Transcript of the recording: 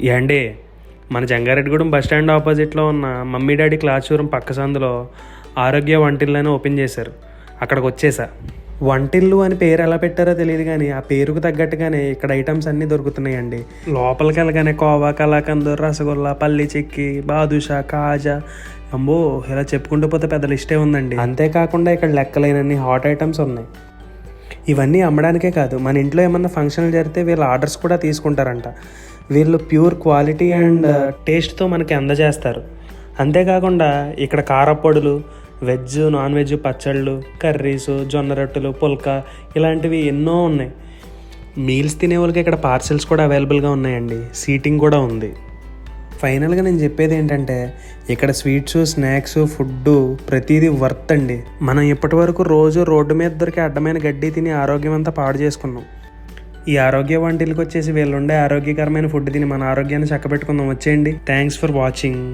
ఏండి మన Jangareddygudem bus stand ఆపోజిట్లో ఉన్న మమ్మీ డాడీ క్లాస్ రూమ్ పక్క సందులో ఆరోగ్య వంటిల్లని ఓపెన్ చేశారు. అక్కడికి వచ్చేసా వంటిల్లు అని పేరు ఎలా పెట్టారో తెలియదు కానీ ఆ పేరుకు తగ్గట్టుగానే ఇక్కడ ఐటమ్స్ అన్నీ దొరుకుతున్నాయండి. లోపలికి వెళ్ళగానే కోవా కలాకందు రసగుల్లా పల్లి చెక్కి బాదుషా కాజా అంబో ఇలా చెప్పుకుంటూ పోతే పెద్ద లిస్టే ఉందండి. అంతేకాకుండా ఇక్కడ లెక్కలేనన్ని హాట్ ఐటమ్స్ ఉన్నాయి. ఇవన్నీ అమ్మడానికే కాదు మన ఇంట్లో ఏమన్నా ఫంక్షన్లు జరిగితే వీళ్ళ ఆర్డర్స్ కూడా తీసుకుంటారంట. వీళ్ళు ప్యూర్ క్వాలిటీ అండ్ టేస్ట్తో మనకి అందజేస్తారు. అంతేకాకుండా ఇక్కడ కారప్పొడులు వెజ్ నాన్ వెజ్ పచ్చళ్ళు కర్రీస్ జొన్న రొట్టెలు పుల్కా ఇలాంటివి ఎన్నో ఉన్నాయి. మీల్స్ తినే వాళ్ళకి ఇక్కడ పార్సెల్స్ కూడా అవైలబుల్గా ఉన్నాయండి. సీటింగ్ కూడా ఉంది. ఫైనల్గా నేను చెప్పేది ఏంటంటే ఇక్కడ స్వీట్స్ స్నాక్స్ ఫుడ్ ప్రతిదీ వర్త్ అండి మనం ఇప్పటి వరకు రోజు రోడ్డు మీద దొరికే అడ్డమైన గడ్డి తిని ఆరోగ్యం అంతా పాడు చేసుకున్నాం. ఈ ఆరోగ్య వంటిలకు వచ్చేసి వీళ్ళుండే ఆరోగ్యకరమైన ఫుడ్ తిని మన ఆరోగ్యాన్ని చక్కబెట్టుకుందాం. వచ్చేయండి. Thanks for watching